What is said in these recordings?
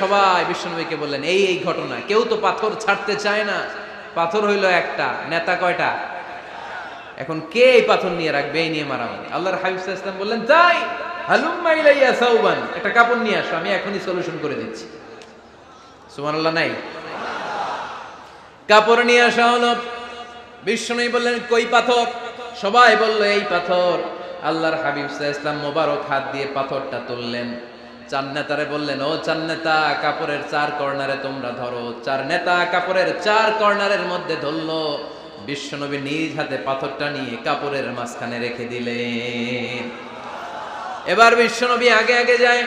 সবাই বিশ্বনবীকে বললেন, এই এই ঘটনা, কেউ তো পাথর ছাড়তে চায় না। পাথর হইল একটা, নেতা কয়টা? এখন কে এই পাথর নিয়ে রাখবে? এই নিয়ে মারামারি। আল্লাহর হাবিব বললেন ইলাইয়া সাউবান। একটা কাপড় নিয়ে আসো, আমি এখনই সলিউশন করে দিচ্ছি। কাপড় নিয়ে আসা হলো। বিষ্ণুই বললেন, কই পাথর? সবাই বলল, এই পাথর। আল্লাহর হাবিব ইসলাম মোবারক হাত দিয়ে পাথরটা তুললেন। চার নেতারে বললেন, ও চার নেতা, কাপড়ের চার কর্নারে তোমরা ধরো। চার নেতা কাপড়ের চার কর্নারের মধ্যে ধরলো। বিশ্বনবী নিজ হাতে পাথরটা নিয়ে কাপড়ের মাঝখানে রেখে দিলেন। এবার বিশ্বনবী আগে আগে যায়।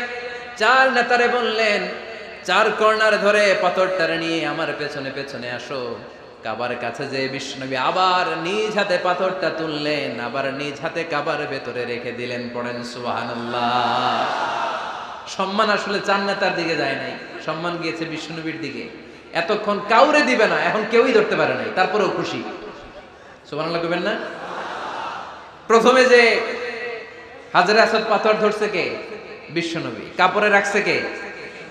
চার নেতারে বললেন, চার কর্নার ধরে পাথরটারে নিয়ে আমার পেছনে পেছনে আসো। কাবার কাছে যে বিষ্ণবী আবার নিজ হাতে পাথরটা তুললেন। আবার নিজ হাতে কাবার ভেতরে রেখে দিলেন, পড়েন সুবহানাল্লাহ। সম্মান আসলে চার নেতার দিকে যায় নাই। সম্মান গিয়েছে বিষ্ণুনবীর দিকে। এতক্ষণ কাউরে দিবে না, এখন কেউই ধরতে পারে নাই, তারপরেও খুশি। সুবহানাল্লাহ কইবেন না? প্রথমে যে হাজারে আসাদ পাথর ধরছে কে? বিশ্বনবী। কাপড়ে রাখছে কে?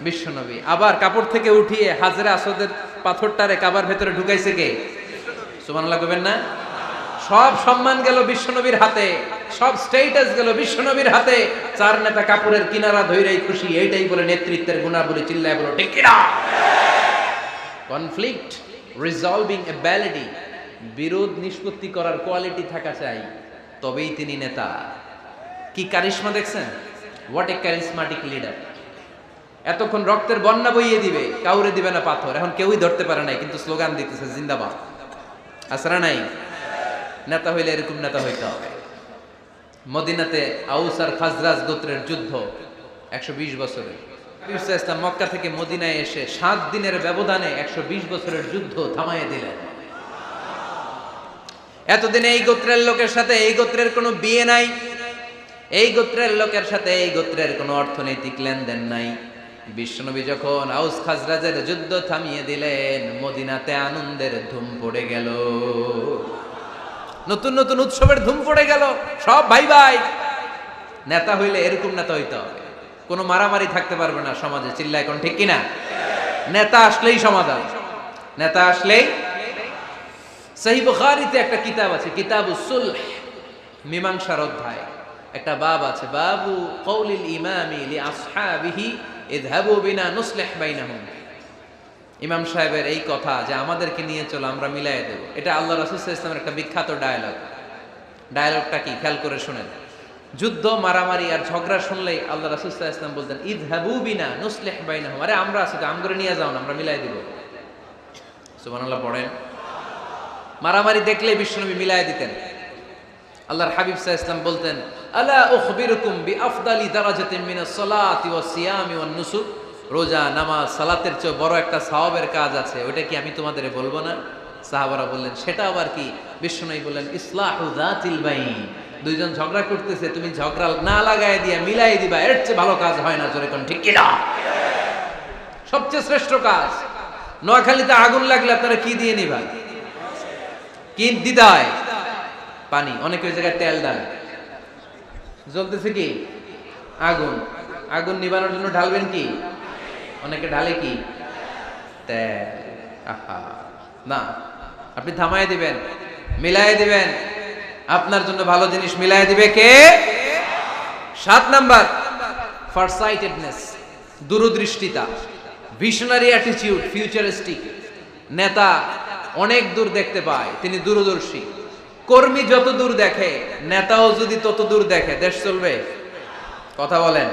বিশ্বনবী। আবার কাপড় থেকে উঠিয়ে হাজারে আসাদের পাথরটারে কাবার ভেতরে ঢুকাইছে কে? সুবহানাল্লাহ কইবেন না? সব সম্মান গেল বিশ্বনবীর হাতে, সব স্টেটাস গেল বিশ্বনবীর হাতে। চার নেতা কাপুরের কিনারা ধইরাই খুশি, এইটাই বলে নেতৃত্বের গুণাবলী চিল্লায় বলো, ঠিক কিনা? কনফ্লিক্ট রিজলভিং এ অ্যাবিলিটি বিরোধ নিষ্পত্তি করার কোয়ালিটি থাকা চাই, তবেই তিনি নেতা। কি কারিশমা দেখছেন? হোয়াট এ ক্যারিসমাটিক লিডার এতক্ষণ রক্তের বন্যা বইয়ে দিবে, কাউরে দিবে না পাথর, এখন কেউই ধরতে পারে নাই, কিন্তু স্লোগান দিতেছে, জিন্দাবাদ। আসরা নাই? নেতা হইলে এরকম নেতা হইতে হবে। মদিনাতে আউস আর খাজরাজ গোত্রের যুদ্ধ একশো বিশ বছরে ইসলাম মক্কা থেকে মদিনায় এসে সাত দিনের ব্যবধানে একশো বিশ বছরের যুদ্ধ থামাইয়ে দিলেন। এতদিন এই গোত্রের লোকের সাথে এই গোত্রের কোনো বিয়ে নাই। এই গোত্রের লোকের সাথে এই গোত্রের কোনো অর্থনৈতিক লেনদেন নাই। বিশ্বনবী যখন আউস খাজরাজের যুদ্ধ থামিয়ে দিলেন, মদিনাতে আনন্দের ধুম পড়ে গেল। নতুন নতুন উৎসবের ধুম পড়ে গেল। সব ভাই ভাই নেতা হইলে এরকম নেতা হইতে হবে। কোনো মারামারি থাকতে পারবে না সমাজে। চিল্লা এখন ঠিক কিনা? নেতা আসলেই সমাধান। নেতা আসলেই সহি বুখারিতে একটা কিতাব আছে, কিতাব সুলহ, মীমাংসার অধ্যায়। একটা বাব আছে, বাবু কৌলিল ইমামি আসহাবিহি ইযহাবু বিনা নুসলিহ বাইনাহুম। ইমাম সাহেবের এই কথা যে আমাদেরকে নিয়ে চলো, আমরা মিলাই দেব। এটা আল্লাহ রাসূল ওয়াসাল্লামের একটা বিখ্যাত ডায়ালগ। ডায়ালগটা কি? খেয়াল করে শুনেন। যুদ্ধ, মারামারি আর ঝগড়া শুনলেই আল্লাহ রাসূল সাল্লাল্লাহু আলাইহি ওয়াসাল্লাম বলতেন, ইযহাবু বিনা নুসলিহ বাইনাহুম। আরে, আমরা আছি তো আমগরে নিয়ে যাও না, আমরা মিলাই দিব। সুবহানাল্লাহ, পড়েন। মারামারি দেখলে বিশ্বনবী মিলাই দিতেন। আল্লাহর হাবিব আলাইহি ওয়াসাল্লাম বলতেন, আলা উখবিরুকুম বিআফদালি দারাজাতিন মিনাস সালাতি ওয়াস সিয়ামি ওয়ান নুসুক? রোজা, নামাজ, সালাতের চেয়ে বড় একটা সাওয়াবের কাজ আছে। ওটা কি আমি তোমাদের বলব না? সাহাবারা বললেন সেটা আবার কি? বিশ্বনবী বললেন, ইসলাহু দুইজন ঝগড়া করতেছে, তুমি ঝগড়া না লাগায় দিয়া মিলাই দিবা, এর চেয়ে ভালো কাজ হয় না। জোরে ঠিক কিনা? সবচেয়ে শ্রেষ্ঠ কাজ, নোয়াখালীতে আগুন লাগলে আপনারা কি দিয়ে নিবা? কি দিতে হয় পানি। অনেক ওই জায়গায় তেল দেন জ্বলতেছে কি? আগুন। আগুন নিবানোর জন্য ঢালবেন কি? অনেকে ঢালে কি? আহা, না, আপনি থামাই দিবেন মিলাই দিবেন। আপনার জন্য ভালো জিনিস মিলাই দিবে কে? সাত নাম্বার ফারসাইটেডনেস দূরদৃষ্টিতা ভিশনারি অ্যাটিটিউড ফিউচারিস্টিক নেতা অনেক দূর দেখতে পায়, তিনি দূরদর্শী। কর্মী যত দূর দেখে, নেতাও যদি তত দূর দেখে, দেশ চলবে। কথা বলেন।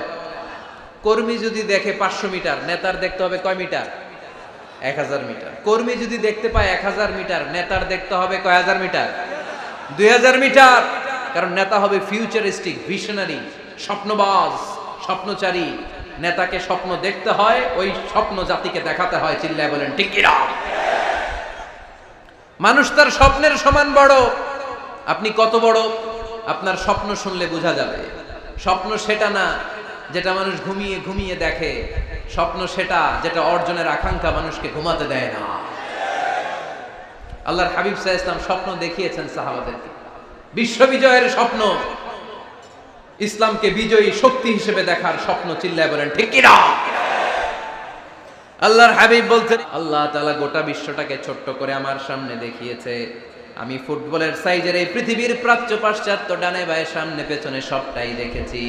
কর্মী যদি দেখে পাঁচশো মিটার, নেতার দেখতে হবে কয় মিটার? এক হাজার মিটার। কর্মী যদি দেখতে পায় এক হাজার মিটার, নেতার দেখতে হবে কয় হাজার মিটার? দুই হাজার মিটার। কারণ নেতা হবে ফিউচারিস্টিক ভিশনারি স্বপ্নবাজ, স্বপ্নচারী। নেতাকে স্বপ্ন দেখতে হয়, ওই স্বপ্ন জাতিকে দেখাতে হয়, চিল্লায় বলেন কিনা? মানুষ তার স্বপ্নের সমান বড়। আপনি কত বড়? আপনার স্বপ্ন শুনলে বোঝা যাবে। স্বপ্ন সেটা না যেটা মানুষ ঘুমিয়ে ঘুমিয়ে দেখে, স্বপ্ন সেটা যেটা অর্জনের আকাঙ্ক্ষা মানুষকে ঘুমাতে দেয় না। আল্লাহর হাবিব সাহা ইসলাম স্বপ্ন দেখিয়েছেন সাহাবাদেরকে। বিশ্ব বিজয়ের স্বপ্ন। ইসলামকে বিজয়ী শক্তি হিসেবে দেখার স্বপ্ন চিল্লায় বলেন, ঠিক কিনা? আল্লাহর হাবিব বলতেন আল্লাহ তাআলা গোটা বিশ্বটাকে ছোট্ট করে আমার সামনে দেখিয়েছে। আমি ফুটবলের সাইজের এই পৃথিবীর প্রাচ্য পাশ্চাত্য ডানে বায়ে সামনে পেছনে সবটাই দেখেছি।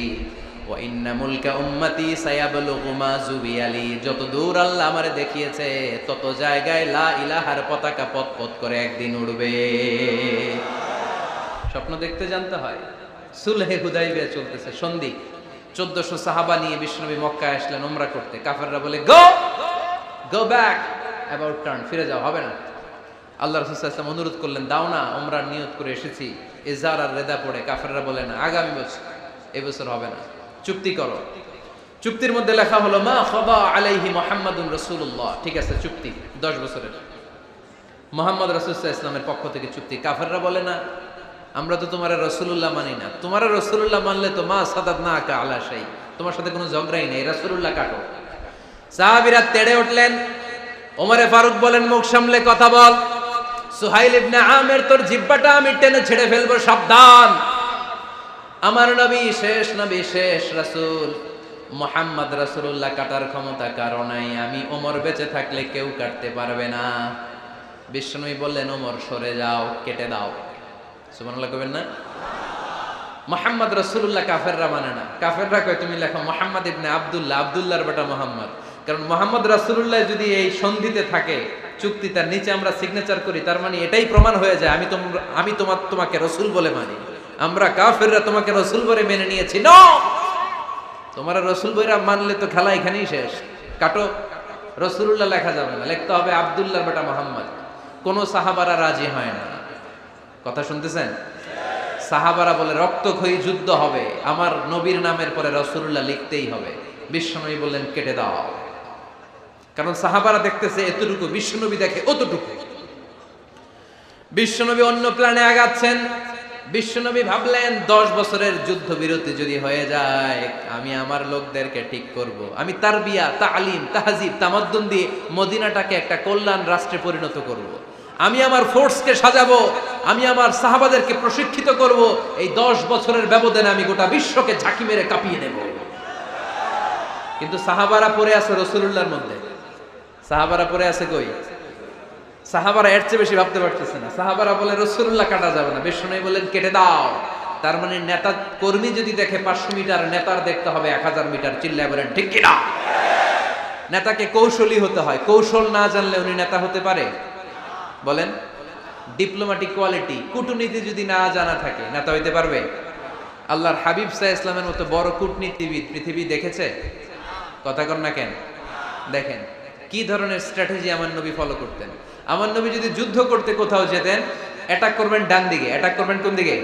যত দূর আল্লাহ আমারে দেখিয়েছে, তত জায়গায় লা পতাকা করে একদিন উড়বে। স্বপ্ন দেখতে জানতে হয় চলতেছে। সন্ধি, চোদ্দশো সাহাবা নিয়ে বিষ্ণবী মক্কায় আসলেন ওমরা করতে। কাফেররা বলে, গো গো ব্যাক টার্ন ফিরে যাও, হবে না। আল্লাহ রসুলাম অনুরোধ করলেন, দাও না ওমরার নিয়ত করে এসেছি এজার আর রেদা পড়ে। কাফেররা বলে, না, আগামী বছর এবছর হবে না। চুক্তি করো। চুক্তির মধ্যে লেখা হলো, মা খবা আলাইহি মোহাম্মদুন রসুল্লাহ ঠিক আছে, চুক্তি, দশ বছরের। মোহাম্মদ রসুল্লাহ ইসলামের পক্ষ থেকে চুক্তি। কাফেররা বলে না, আমরা তো তোমার রসুল্লাহ মানি না। তোমার রসুল্লাহ মানলে তো মা সাদাত না আঁকা আলা সেই তোমার সাথে কোনো ঝগড়াই নেই রসুল্লাহ কাটো। সাহাবিরা তেড়ে উঠলেন। ওমরে ফারুক বলেন, মুখ সামলে কথা বল। সুহাইল ইবনে আমের তোর জিব্বাটা আমি টেনে ছেড়ে ফেলব, সাবধান। আমার নবী শেষ নবী শেষ রাসূল। মোহাম্মদ রাসূলুল্লাহ কাটার ক্ষমতা কারও নাই। আমি ওমর বেঁচে থাকলে কেউ কাটতে পারবে না। বিষ্ণুই বললেন, ওমর, সরে যাও, কেটে দাও। সুবহানাল্লাহ কবেন না? মোহাম্মদ রসুল্লাহ কাফেররা মানে না। কাফেররা কয়, তুমি লেখো মোহাম্মদ ইবনে আব্দুল্লাহ, আব্দুল্লাহর বেটা মোহাম্মদ। কারণ মোহাম্মদ রাসুল্লাহ যদি এই সন্ধিতে থাকে চুক্তি তার নিচে আমরা সিগনেচার করি, তার মানে এটাই প্রমাণ হয়ে যায়, আমি আমি তোমার তোমাকে রসুল বলে মানি। আমরা কাফেররা তোমাকে রসুল বলে মেনে নিয়েছি। ন তোমার রসুল বইরা মানলে তো খেলা এখানেই শেষ। কাটো। রসুল্লাহ লেখা যাবে না। লিখতে হবে আব্দুল্লাহর বেটা মোহাম্মদ। কোনো সাহাবারা রাজি হয় না। কথা শুনতেছেন? সাহাবারা বলে, রক্তক্ষয়ী যুদ্ধ হবে। আমার নবীর নামের পরে রসুল্লাহ লিখতেই হবে। বিশ্বনবী বললেন, কেটে দাও। কারণ সাহাবারা দেখতেছে, এতটুকু বিশ্বনবী দেখে, অতটুকু। বিশ্বনবী অন্য প্ল্যানে আগাচ্ছেন। বিশ্বনবী ভাবলেন, দশ বছরের যুদ্ধ বিরতি যদি হয়ে যায়, আমি আমার লোকদেরকে ঠিক করব। আমি তার বিয়া তালিম, তাহাজিব, তামাদ্দুন দিয়ে মদিনাটাকে একটা কল্যাণ রাষ্ট্রে পরিণত করব। আমি আমার ফোর্সকে সাজাবো, আমি আমার সাহাবাদেরকে প্রশিক্ষিত করব এই দশ বছরের ব্যবধানে আমি গোটা বিশ্বকে ঝাঁকি মেরে কাঁপিয়ে দেব কিন্তু সাহাবারা পরে আছে রসুল্লাহর মধ্যে সাহাবারা পরে আছে কই সাহাবারা এর চেয়ে বেশি ভাবতে পারতেছে না। সাহাবারা বলে রসুল্লাহ কাটা যাবে না। বেশ বিষ্ণু বলেন কেটে দাও। তার মানে নেতা কর্মী যদি দেখে পাঁচশো মিটার নেতার দেখতে হবে, এক হাজার মিটার, চিল্লায় বলেন, ঠিক কিনা? নেতাকে কৌশলী হতে হয়। কৌশল না জানলে উনি নেতা হতে পারে? বলেন, ডিপ্লোম্যাটিক কোয়ালিটি, কূটনীতি যদি না জানা থাকে, নেতা হইতে পারবে? আল্লাহর হাবিব সাহ ইসলামের মতো বড় কূটনীতিবিদ পৃথিবী দেখেছে? কথা কর না কেন? দেখেন, কি ধরনের স্ট্র্যাটেজি আমার নবী ফলো করতেন? আমার নবী যদি যুদ্ধ করতে কোথাও যেতেন অ্যাটাক করবেন ডান দিকে অ্যাটাক করবেন কোন দিকে?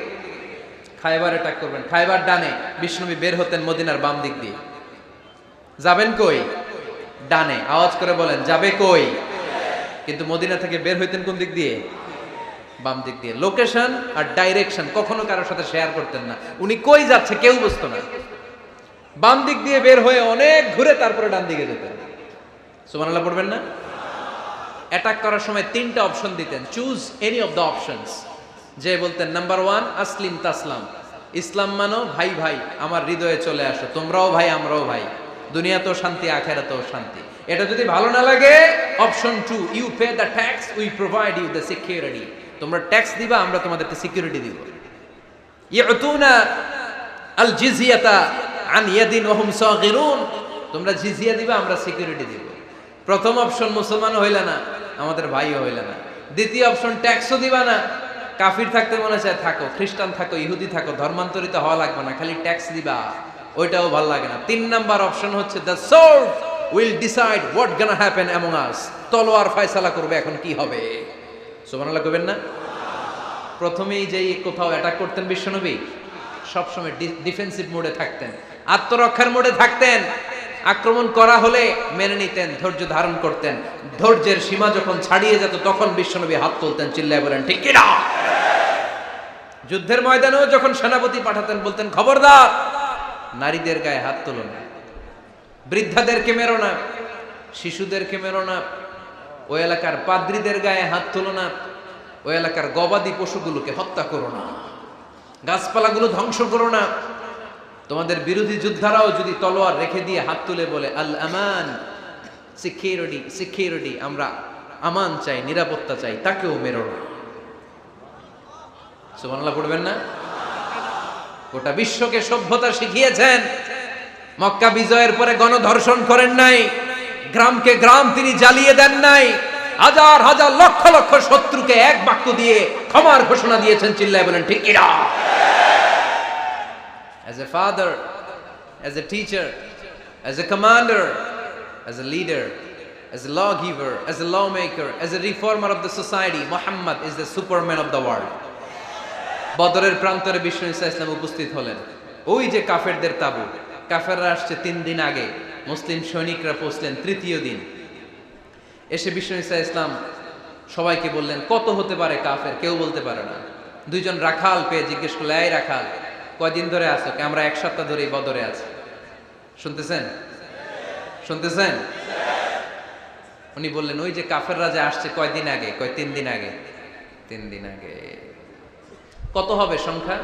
খাইবার অ্যাটাক করবেন, খাইবার ডানে বিষ্ণবী বের হতেন মদিনার বাম দিক দিয়ে। যাবেন কই? ডানে, আওয়াজ করে বলেন, যাবে কই? কিন্তু মদিনা থেকে বের হইতেন কোন দিক দিয়ে? বাম দিক দিয়ে। লোকেশন আর ডাইরেকশন কখনো কারোর সাথে শেয়ার করতেন না। উনি কই যাচ্ছে কেউ বুঝতো না। বাম দিক দিয়ে বের হয়ে অনেক ঘুরে তারপরে ডান দিকে যেতেন। সুবহানাল্লাহ পড়বেন না? অ্যাটাক করার সময় তিনটা অপশন দিতেন। Choose any of the options যে বলতেন নাম্বার ওয়ান আসলিম তাসলাম ইসলাম মানো, ভাই ভাই, আমার হৃদয়ে চলে আসো। তোমরাও ভাই, আমরাও ভাই। দুনিয়াতেও শান্তি, আখেরাতেও শান্তি। এটা যদি ভালো না লাগে option to you pay the tax we provide you the security তোমরা ট্যাক্স দিবা, আমরা তোমাদেরকে সিকিউরিটি দিব। ইয়াতুনা আল জিজিয়াতা আন ইয়াদিন ওহুম সাগিরুন। তোমরা জিজিয়া দিবা, আমরা সিকিউরিটি দিব। প্রথম অপশন মুসলমান হইলে না। আমাদের ভাইও হইলে না। দ্বিতীয় অপশন ট্যাক্সও দিবা না। কাফির থাকতে মনে চায়, থাকো। খ্রিস্টান থাকো, ইহুদি থাকো, ধর্মান্তরিত হওয়া লাগবে না, খালি ট্যাক্স দিবা। ওইটাও ভালো লাগে না। তিন নাম্বার অপশন হচ্ছে the sword will decide what gonna happen among us তলোয়ার ফয়সালা করবে, এখন কি হবে? সুবহানাল্লাহ কবেন না? প্রথমেই যেই কোথাও অ্যাটাক করতেন বিশ্বনবী, সবসময় ডিফেন্সিভ মোডে থাকতেন। আত্মরক্ষার মোডে থাকতেন। আক্রমণ করা হলে মেনে নিতেন, ধৈর্য ধারণ করতেন। ধৈর্যের সীমা যখন ছাড়িয়ে যেত, তখন বিশ্বনবী হাত তুলতেন, চিল্লায় বলেন, ঠিক কিনা যুদ্ধের ময়দানেও যখন সেনাপতি পাঠাতেন, বলতেন, খবরদার! নারীদের গায়ে হাত তুলো না। বৃদ্ধাদেরকে মেরো না। শিশুদেরকে মেরো না। ওই এলাকার পাদ্রীদের গায়ে হাত তুলো না। ওই এলাকার গবাদি পশুগুলোকে হত্যা করো না। গাছপালাগুলো ধ্বংস করো না। তোমাদের বিরোধী যোদ্ধারাও যদি তলোয়ার রেখে দিয়ে হাত তুলে বলে, আল আমান, সিকিউরিটি সিকিউরিটি, আমরা আমান চাই, নিরাপত্তা চাই, তাকেও মেরো না। সুবহানাল্লাহ, পড়বেন না? গোটা বিশ্বকে সভ্যতা শিখিয়েছেন। মক্কা বিজয়ের পরে গণধর্ষণ করেন নাই। গ্রামকে গ্রাম তিনি জ্বালিয়ে দেন নাই। হাজার হাজার, লক্ষ লক্ষ শত্রুকে এক বাক্য দিয়ে ক্ষমার ঘোষণা দিয়েছেন, চিল্লায় বলেন, ঠিক কিনা as a father, as a teacher, as a commander, as a leader, as a lawgiver, as a lawmaker, as a reformer of the society, muhammad is the superman of the world. বদরের প্রান্তরে বিষ্ণু ইসা ইসলাম উপস্থিত হলেন। ওই যে কাফেরদের তাবু, কাফেররা আসছে তিন দিন আগে, মুসলিম সৈনিকরা পৌঁছলেন তৃতীয় দিন। এসে বিষ্ণু ইসা ইসলাম সবাইকে বললেন, কত হতে পারে কাফের? কেউ বলতে পারে না। দুইজন রাখাল পেয়ে জিজ্ঞেস করলে এই রাখাল কয়দিন ধরে আছো? আমরা এক সপ্তাহ ধরেই বদরে আছি। শুনতেছেন? শুনতেছেন? উনি বললেন, ওই যে কাফের রাজা আসছে কয়দিন আগে? কয়, তিন দিন আগে। তিন দিন আগে। কত হবে সংখ্যা?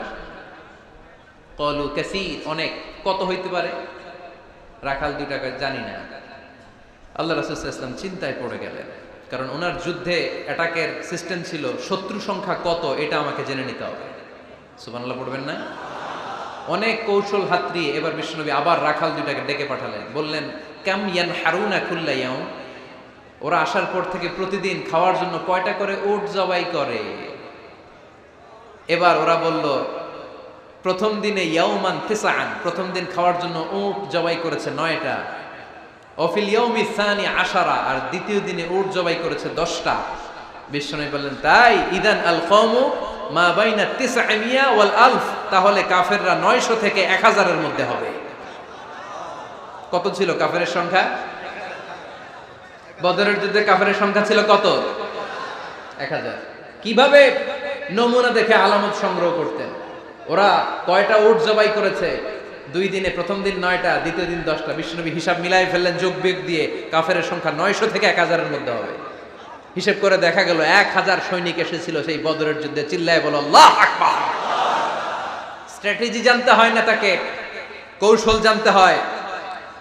কলু ক্যাসি অনেক। কত হইতে পারে? রাখাল দুই টাকা জানি না। আল্লাহ রাসুল ইসলাম চিন্তায় পড়ে গেলেন। কারণ ওনার যুদ্ধে অ্যাটাকের সিস্টেম ছিল, শত্রু সংখ্যা কত, এটা আমাকে জেনে নিতে হবে। সুবহানাল্লাহ, পড়বেন না? অনেক কৌশল হাতড়িয়ে এবার বিষ্ণুনবী আবার রাখাল দুইটাকে ডেকে পাঠালেন। বললেন, কাম ইয়ান হারুনা খুল্লাইয়াম ওরা আসার পর থেকে প্রতিদিন খাওয়ার জন্য কয়টা করে? উট জবাই করে। এবার ওরা বলল, প্রথম দিনে ইয়াউমান তেসান প্রথম দিন খাওয়ার জন্য উট জবাই করেছে নয়টা। অফিল ইয়ৌমি সানি আশারা, আর দ্বিতীয় দিনে উট জবাই করেছে দশটা। বিষ্ণু বললেন, তাই, ইদান আল কৌমু মা বাইনা তিসআমিয়া ওয়াল আলফ, তাহলে কাফেররা নয়শো থেকে এক হাজারের মধ্যে হবে। কত ছিল কাফেরের সংখ্যা? বদরের যুদ্ধে কাফেরের সংখ্যা ছিল কত? এক হাজার। কীভাবে নমুনা দেখে আলামত সংগ্রহ করতেন? ওরা কয়টা উট জবাই করেছে? দুই দিনে প্রথম দিন নয়টা, দ্বিতীয় দিন দশটা। বিষ্ণুনবী হিসাব মিলাই ফেললেন, যোগ বিয়োগ দিয়ে কাফেরের সংখ্যা নয়শো থেকে এক হাজারের মধ্যে হবে। হিসেব করে দেখা গেল, এক হাজার সৈনিক এসেছিল সেই বদরের যুদ্ধে। চিল্লায় বলো, আল্লাহ স্ট্র্যাটেজি জানতে হয় না তাকে, কৌশল জানতে হয়।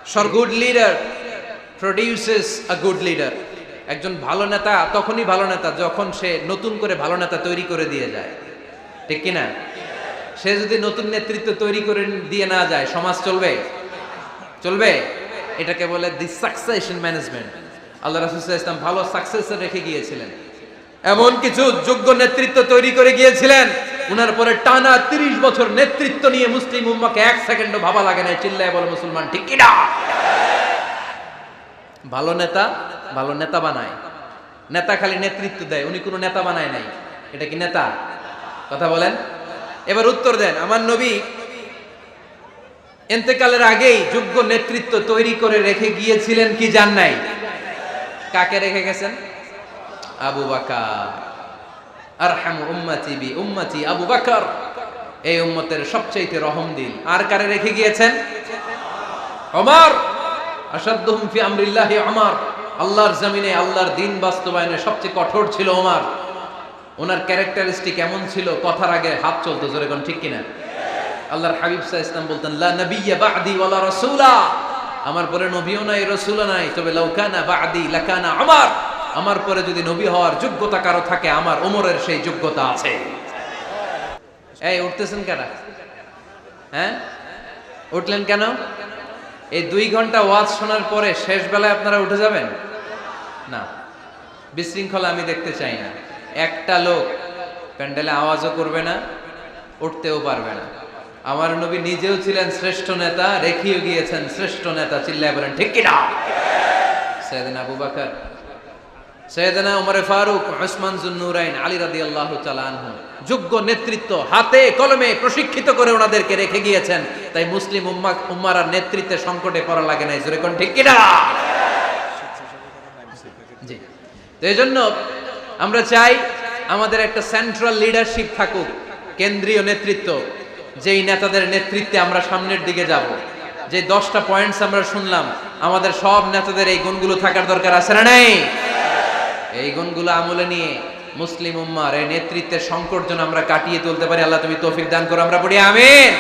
So good leader produces a good leader একজন ভালো নেতা, তখনই ভালো নেতা, যখন সে নতুন করে ভালো নেতা তৈরি করে দিয়ে যায়। ঠিক কিনা? সে যদি নতুন নেতৃত্ব তৈরি করে দিয়ে না যায়, সমাজ চলবে? চলবে? এটাকে বলে দি সাকসেশন ম্যানেজমেন্ট আল্লাহ রাসুল ইসলাম ভালো সাকসেস রেখে গিয়েছিলেন। এমন কিছু যোগ্য নেতৃত্ব তৈরি করে গিয়েছিলেন, উনার পরে টানা তিরিশ বছর নেতৃত্ব নিয়ে মুসলিম উম্মাকে এক সেকেন্ডও ভাবা লাগে না চিল্লায় বলে মুসলমান, ঠিক কিনা ভালো নেতা ভালো নেতা বানায়। নেতা খালি নেতৃত্ব দেয়, উনি কোনো নেতা বানায় নাই। এটা কি নেতা? কথা বলেন। এবার উত্তর দেন, আমার নবী এতেকালের আগেই যোগ্য নেতৃত্ব তৈরি করে রেখে গিয়েছিলেন কি জান নাই? কাকে রেখে গেছেন? আবু বাকার। আরহামু উম্মতি বি উম্মতি আবু বাকর। এই উম্মতের সবচাইতে রহম দিল আর কারে রেখে গিয়েছেন? ওমর। আসাদুহুম ফি আমরিল্লাহি ওমর। আল্লাহর জমিনে, আল্লাহর দিন বাস্তবায়নে সবচেয়ে কঠোর ছিল ওমর। ওনার ক্যারেক্টারিস্টিক এমন ছিল, কথার আগে হাত চলতো, জোরে কোন ঠিক কিনা? আল্লাহর হাবিব সাহ ইসলাম বলতেন, লা নবিয়্যা বা'দি ওয়ালা রাসূলা। আমার পরে নবীও নাই, রসুলও নাই। তবে লাউকানা বা'দি লাকানা আমার আমার পরে যদি নবী হওয়ার যোগ্যতা কারও থাকে, আমার ওমরের সেই যোগ্যতা আছে। এই, উঠতেছেন কেন? হ্যাঁ? উঠলেন কেন? এই দুই ঘণ্টা ওয়াজ শোনার পরে শেষ বেলায় আপনারা উঠে যাবেন? না। বিশৃঙ্খলা আমি দেখতে চাই না। একটা লোক প্যান্ডেলে আওয়াজও করবে না, উঠতেও পারবে না। আমার নবী নিজেও ছিলেন শ্রেষ্ঠ নেতা, রেখেও গিয়েছেন শ্রেষ্ঠ নেতা, চিল্লায় বলেন, ঠিক কিনা? সৈয়দিন আবু বাকর সৈয়দনা উমরে ফারুক ওসমান জুন্নুরাইন, আলী রাদি আল্লাহ আনহু, যোগ্য নেতৃত্ব, হাতে কলমে প্রশিক্ষিত করে ওনাদেরকে রেখে গিয়েছেন। তাই মুসলিম উম্মা, উম্মারা নেতৃত্বে সংকটে পড়া লাগে নাই, জোরে কোন ঠিক কিনা? জি। তো এই জন্য আমরা চাই আমাদের একটা সেন্ট্রাল লিডারশিপ থাকুক, কেন্দ্রীয় নেতৃত্ব। যেই নেতাদের নেতৃত্বে আমরা সামনের দিকে যাব, যে দশটা পয়েন্টস আমরা শুনলাম, আমাদের সব নেতাদের এই গুণগুলো থাকার দরকার আছে না নেই? এই গুণগুলো আমলে নিয়ে মুসলিম উম্মার এই নেতৃত্বের সংকট যেন আমরা কাটিয়ে তুলতে পারি। আল্লাহ তুমি তৌফিক দান করো, আমরা পড়ি, আমিন।